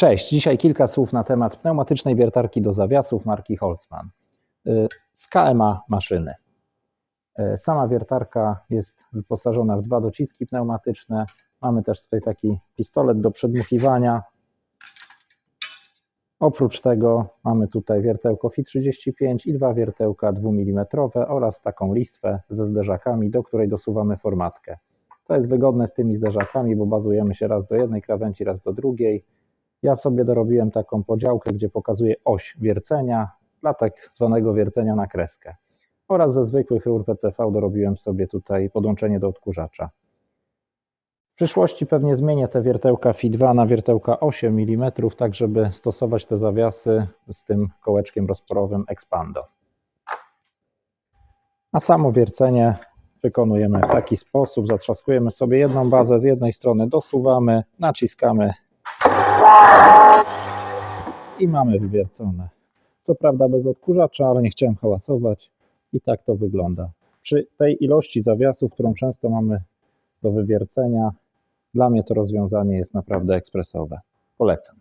Cześć, dzisiaj kilka słów na temat pneumatycznej wiertarki do zawiasów marki Holzmann y, z KMA maszyny. Y, Sama wiertarka jest wyposażona w dwa dociski pneumatyczne. Mamy też tutaj taki pistolet do przedmuchiwania. Oprócz tego mamy tutaj wiertełko FI35 i dwa wiertełka 2 mm oraz taką listwę ze zderzakami, do której dosuwamy formatkę. To jest wygodne z tymi zderzakami, bo bazujemy się raz do jednej krawędzi, raz do drugiej. Ja sobie dorobiłem taką podziałkę, gdzie pokazuję oś wiercenia dla tak zwanego wiercenia na kreskę. Oraz ze zwykłych rur PCV dorobiłem sobie tutaj podłączenie do odkurzacza. W przyszłości pewnie zmienię te wiertełka FI2 na wiertełka 8 mm, tak żeby stosować te zawiasy z tym kołeczkiem rozporowym Expando. A samo wiercenie wykonujemy w taki sposób. Zatrzaskujemy sobie jedną bazę z jednej strony, dosuwamy, naciskamy i mamy wywiercone. Co prawda bez odkurzacza, ale nie chciałem hałasować i tak to wygląda. Przy tej ilości zawiasów, którą często mamy do wywiercenia, dla mnie to rozwiązanie jest naprawdę ekspresowe. Polecam.